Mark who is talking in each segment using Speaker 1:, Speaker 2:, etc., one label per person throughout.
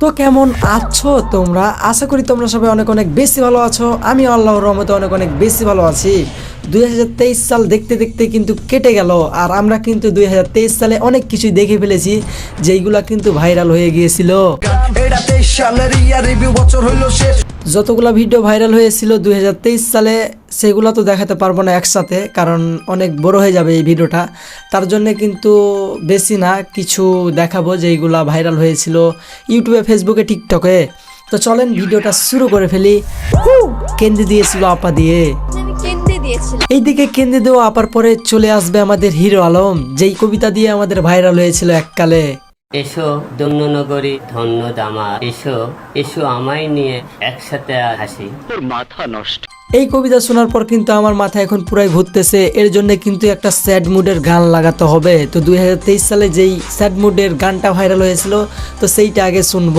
Speaker 1: তো কেমন আছো তোমরা? আশা করি তোমরা সবাই অনেক অনেক বেশি ভালো আছো। আমি আল্লাহর রহমতে অনেক অনেক বেশি ভালো আছি। দুই হাজার তেইশ সাল দেখতে দেখতে কিন্তু কেটে গেল। আর আমরা কিন্তু দুই হাজার তেইশ সালে অনেক কিছুই দেখে ফেলেছি, যেইগুলা কিন্তু ভাইরাল হয়ে গিয়েছিল। যতগুলো ভিডিও ভাইরাল হয়েছিল দুই হাজার তেইশ সালে, সেগুলো তো দেখাতে পারব না একসাথে, কারণ অনেক বড় হয়ে যাবে এই ভিডিওটা। তার জন্য কিন্তু বেশি না, কিছু দেখাবো যেইগুলা ভাইরাল হয়েছিল ইউটিউবে, ফেসবুকে, টিকটকে। তো চলেন ভিডিওটা শুরু করে ফেলি। কেন্দ্রে দিয়েছিল আপা দিয়ে।
Speaker 2: দিয়েছিলাম
Speaker 1: এইদিকে কেন্দ্রে দেওয়া আপার পরে চলে আসবে আমাদের হিরো আলম যেই কবিতা দিয়ে আমাদের ভাইরাল হয়েছিল এককালে।
Speaker 3: এসো দন্যনগরী ধন্য দামা এসো এসো আমায় নিয়ে একসাথে হাসি।
Speaker 1: এই কবিতা শোনার পর কিন্তু আমার মাথা এখন পুরাই ঘুরতেছে এর জন্য কিন্তু একটা স্যাড মুডের গান লাগাতে হবে। তো দুই হাজার তেইশ সালে যেই স্যাড মুডের গানটা ভাইরাল হয়েছিল তো সেইটা আগে শুনব।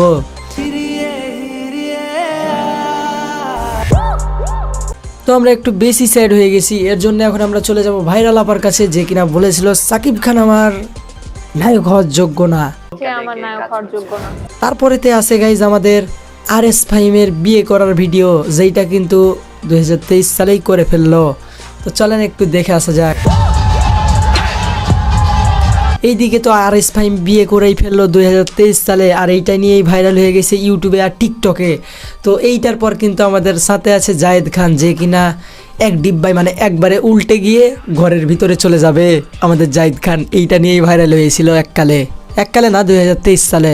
Speaker 1: তো আমরা একটু বেশি স্যাড হয়ে গেছি। এর জন্য এখন আমরা চলে যাব ভাইরাল আপার কাছে যে কিনা বলেছিল সাকিব খান আমার নায়ক হওয়ার যোগ্য না।
Speaker 2: সে আমার নায়ক হওয়ার যোগ্য না?
Speaker 1: তারপরেতে আছে গাইজ আমাদের আর এস ফাইমের বিয়ে করার ভিডিও যেইটা কিন্তু দুই হাজার তেইশ সালেই করে ফেলল। তো চলেন একটু দেখে আসা যাক। এইদিকে তো আর এস ফাইম বিয়ে করেই ফেলল দুই হাজার তেইশ সালে, আর এইটা নিয়েই ভাইরাল হয়ে গেছে ইউটিউবে আর টিকটকে। তো এইটার পর কিন্তু আমাদের সাথে আছে জায়েদ খান, যে কিনা এক ডিব্বাই মানে একবারে উল্টে গিয়ে ঘরের ভিতরে চলে যাবে। আমাদের জায়েদ খান এইটা নিয়েই ভাইরাল হয়েছিল এককালে। এককালে না, দুই হাজার তেইশ সালে।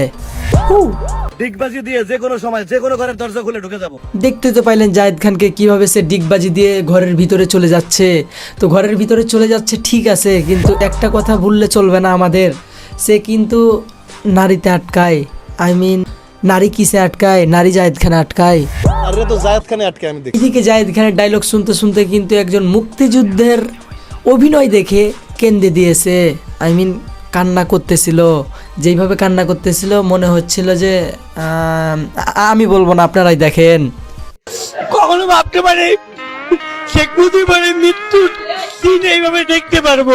Speaker 4: ডিগবাজি দিয়ে যে কোনো সময় যে কোনো ঘরের দরজা খুলে ঢুকে যাব।
Speaker 1: দেখতে তো পাইলেন জায়েদ খানকে কীভাবে সে ডিগবাজি দিয়ে ঘরের ভিতরে চলে যাচ্ছে। তো ঘরের ভিতরে চলে যাচ্ছে ঠিক আছে কিন্তু একটা কথা ভুললে চলবে না আমাদের। সে কিন্তু নারীতে আটকায়। আই মিন নারী কিসে আটকায়? নারী জায়েদ খানে আটকায়।
Speaker 5: আরে তো জায়েদ খানে আটকে আমি দেখি।
Speaker 1: এদিকে জায়েদ খানের ডায়লগ শুনতে শুনতে কিন্তু একজন মুক্তিযুদ্ধের অভিনয় দেখে কেন্দ্রে দিয়েছে। আই মিন কান্না করতেছিল। যেইভাবে কান্না করতেছিল মনে হচ্ছিল যে আমি বলব না আপনারাই দেখেন।
Speaker 6: কখনো ভাবতে পারে শেখ মুজিবের মৃত্যু দিন এইভাবে দেখতে পারব।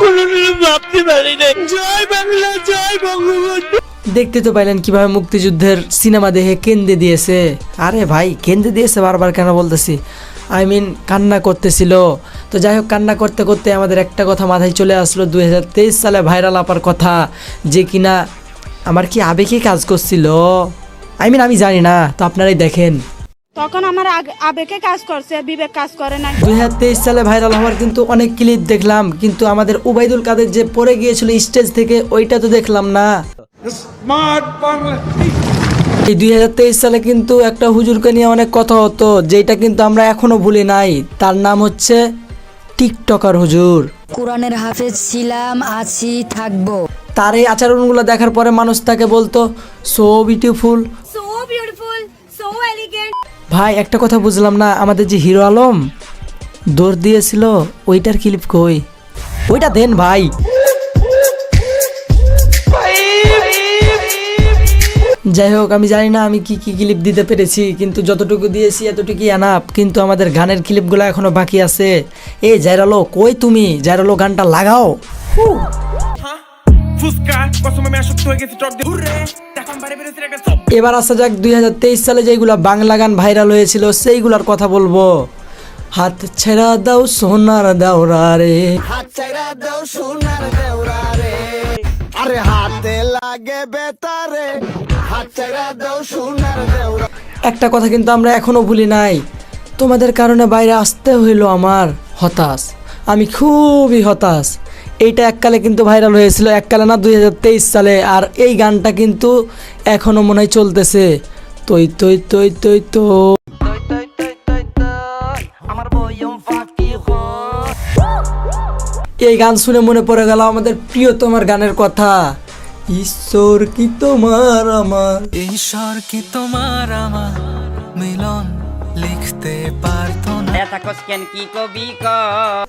Speaker 6: কোনোদিনও ভাবতে পারি না জয় বাংলা জয় বঙ্গবন্ধু।
Speaker 1: দেখতে তো পাইলেন কীভাবে মুক্তিযুদ্ধের সিনেমা দেখে কেন্দ্রে দিয়েছে। আরে ভাই কেন্দ্রে দিয়েছে বারবার কেন বলতেছি? আই মিন কান্না করতেছিল। তো যাই হোক কান্না করতে করতে আমাদের একটা কথা মাথায় চলে আসলো। দু হাজার তেইশ সালে ভাইরাল আপার কথা যে কিনা আমার কি আবেগে কাজ করছিল? আই মিন আমি জানি না তো আপনারাই দেখেন।
Speaker 7: তখন আমার আবেগে কাজ করছে বিবেক কাজ করে না
Speaker 1: দু হাজার তেইশ সালে ভাইরাল হওয়ার কিন্তু অনেক ক্লিপ দেখলাম কিন্তু আমাদের উবাইদুল কাদের যে পড়ে গিয়েছিল স্টেজ থেকে ওইটা তো দেখলাম না। এই দুই সালে কিন্তু একটা হুজুরকে নিয়ে অনেক কথা হতো যেটা কিন্তু আমরা এখনও ভুলি নাই। তার নাম হচ্ছে টিকটকার হুজুর।
Speaker 8: কোরআনের হাফেজ ছিলাম আছি থাকব।
Speaker 1: তার এই আচরণগুলো দেখার পরে মানুষ তাকে বলতো so beautiful
Speaker 2: so beautiful so elegant
Speaker 1: ভাই একটা কথা বুঝলাম না আমাদের যে হিরো আলম দৌড় দিয়েছিল ওইটার ক্লিপ কই? ওইটা দেন ভাই। যাই হোক আমি জানি না আমি কি কি ক্লিপ দিতে পেরেছি কিন্তু যতটুকু দিয়েছি এতটুকুই আনাপ কিন্তু আমাদের গানের ক্লিপগুলো এখনও বাকি আছে। এ জাইরালো কই তুমি? জাইরালো গানটা লাগাও। এবার আসা যাক দুই হাজার তেইশ সালে যেগুলো বাংলা গান ভাইরাল হয়েছিল সেইগুলোর কথা বলব। হাত ছেড়া দাও সোনার দাওরা রে।
Speaker 5: আরে
Speaker 1: একটা কথা কিন্তু আমরা এখনও ভুলি নাই। তোমাদের কারণে বাইরে আসতে হইল আমার হতাশ। আমি খুবই হতাশ। এইটা এককালে কিন্তু ভাইরাল হয়েছিল, এককালে না দুই তেইশ সালে। আর এই গানটা কিন্তু এখনও মনে হয় চলতেছে। তৈ তৈ তৈ তৈ, তো। এই গান শুনে মনে পড়ে গেল আমাদের প্রিয় তোমার গানের কথা। ঈশ্বর কি তোমার আমার?
Speaker 9: ঈশ্বর কি তোমার আমার? মিলন লিখতে পারতো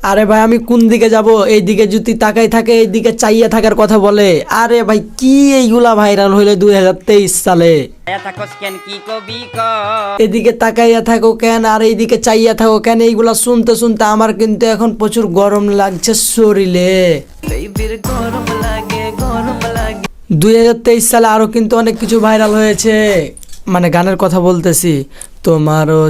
Speaker 1: আরে ভাই আমি কোন দিকে যাব? এই দিকে যদি তাকাই থাকে এই দিকে চাইয়া থাকার কথা বলে। আরে ভাই কি এইগুলা ভাইরাল হইলে দুই হাজার তেইশ সালে? এদিকে তাকাইয়া থাকো কেন আর এইদিকে চাইয়া থাকো কেন? এইগুলা শুনতে শুনতে আমার কিন্তু এখন প্রচুর গরম লাগছে শরীরে। দুই হাজার তেইশ সালে আরও কিন্তু অনেক কিছু ভাইরাল হয়েছে। মানে গানের কথা বলতেছি। তোমারও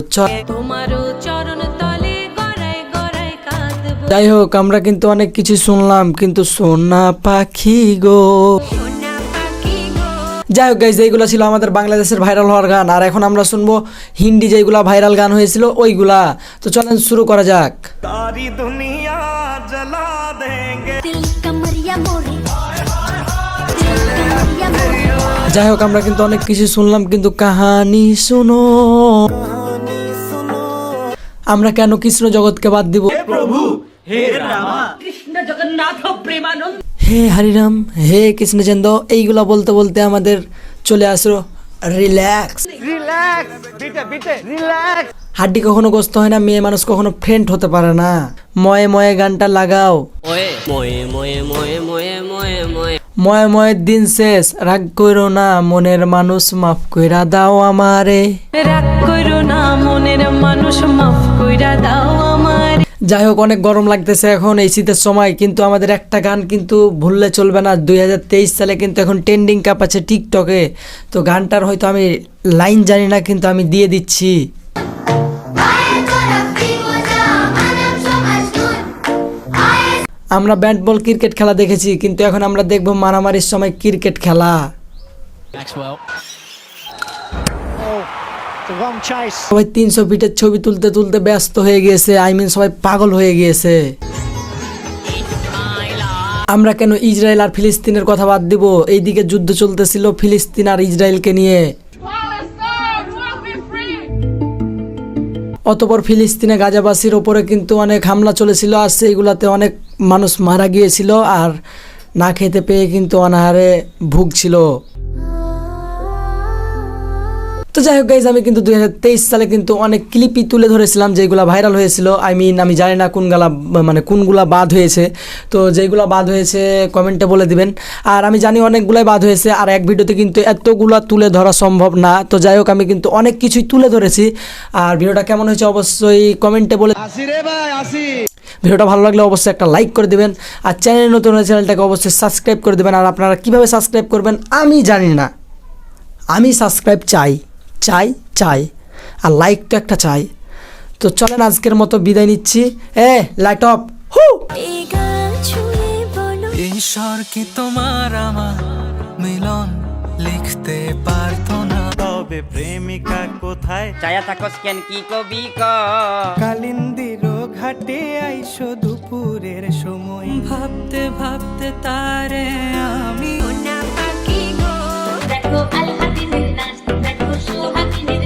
Speaker 2: তোমারও চরণ তলে গড়াই গড়াই কাঁদবো।
Speaker 1: যাই হোক আমরা কিন্তু অনেক কিছু শুনলাম কিন্তু সোনা পাখি গো।
Speaker 2: সোনা পাখি গো।
Speaker 1: যাই হোক গাইজ এইগুলো ছিল আমাদের বাংলাদেশের ভাইরাল হওয়ার গান। আর এখন আমরা শুনব হিন্দি যেগুলা ভাইরাল গান হয়েছিল ওইগুলা। তো চলেন শুরু করা যাক।
Speaker 2: দিল
Speaker 1: যাই হোক আমরা কিন্তু অনেক কিছু শুনলাম কিন্তু কাহানি শুনো। আমরা কেন কৃষ্ণ জগৎকে বাদ দিব? প্রভু হে রামা। কৃষ্ণ জগন্নাথ হরিরাম হে কৃষ্ণচন্দ্র এইগুলা বলতে বলতে আমাদের চলে আসলো। রিল্যাক্স। রিল্যাক্স হাড্ডি কখনো গ্রস্ত হয় না মেয়ে মানুষ কখনো ফ্রেন্ড হতে পারে না। ময়ে ময়ে গানটা লাগাও।
Speaker 3: ময়ে ময়ে ময়ে ময়ে ময়ে ময়ে ময়ে
Speaker 1: ময় দিন শেষ রাগ করো না মনের মানুষ মাফ কইরা দাও আমারে।
Speaker 2: রাগ করো না মনের মানুষ মাফ কইরা দাও আমার।
Speaker 1: যাই হোক অনেক গরম লাগতেছে এখন এই শীতের সময় কিন্তু আমাদের একটা গান কিন্তু ভুললে চলবে না। দুই হাজার তেইশ সালে কিন্তু এখন ট্রেন্ডিং কাপ আছে টিকটকে। তো গানটার হয়তো আমি লাইন জানি না কিন্তু আমি দিয়ে দিচ্ছি। আমরা ব্যাট বল ক্রিকেট খেলা দেখেছি কিন্তু এখন আমরা দেখব মারামারির সময় ক্রিকেট খেলা। সবাই তিনশো ফিটের ছবি তুলতে তুলতে ব্যস্ত হয়ে গিয়েছে আই মিন সবাই পাগল হয়ে গিয়েছে। আমরা কেন ইসরায়েল আর ফিলিস্তিনের কথা বাদ দিব? এইদিকে যুদ্ধ চলতেছিল ফিলিস্তিন আর ইসরায়েলকে নিয়ে। অতপর ফিলিস্তিনে গাজাবাসীর ওপরে কিন্তু অনেক হামলা চলেছিল আর সেইগুলাতে অনেক মানুষ মারা গিয়েছিল আর না খেতে পেয়ে কিন্তু অনাহারে ভুগছিল। তো যাই হোক গাইজ আমি কিন্তু দু হাজার তেইশ সালে কিন্তু অনেক ক্লিপই তুলে ধরেছিলাম যেগুলা ভাইরাল হয়েছিল। আই মিন আমি জানি না কোনগুলা মানে কোনগুলা বাদ হয়েছে। তো যেগুলা বাদ হয়েছে কমেন্টে বলে দিবেন। আর আমি জানি অনেকগুলাই বাদ হয়েছে আর এক ভিডিওতে কিন্তু এতগুলা তুলে ধরা সম্ভব না। তো যাই হোক আমি কিন্তু অনেক কিছুই তুলে ধরেছি। আর ভিডিওটা কেমন হয়েছে অবশ্যই কমেন্টে বলে ভিডিওটা ভালো লাগলে অবশ্যই একটা লাইক করে দেবেন। আর চ্যানেল নতুন হলে চ্যানেলটাকে অবশ্যই সাবস্ক্রাইব করে দেবেন। আর আপনারা কীভাবে সাবস্ক্রাইব করবেন আমি জানি না। আমি সাবস্ক্রাইব চাই। চাই চাই। আর লাইক তো একটা চাই। তো চলেন আজকের মতো বিদায় নিচ্ছি। A light of who!
Speaker 9: ঈশ্বর কি তোমার আমার মিলন? লিখতে পারতো না।
Speaker 6: তবে প্রেমিকা কোথায়?
Speaker 3: চায়া থাকস কেন কি কবি ক
Speaker 9: কালিন্দির ঘাটে আইসো দুপুরের সময়। ভাবতে ভাবতে তারে আমি দেখো আলহাদিনের Happiness.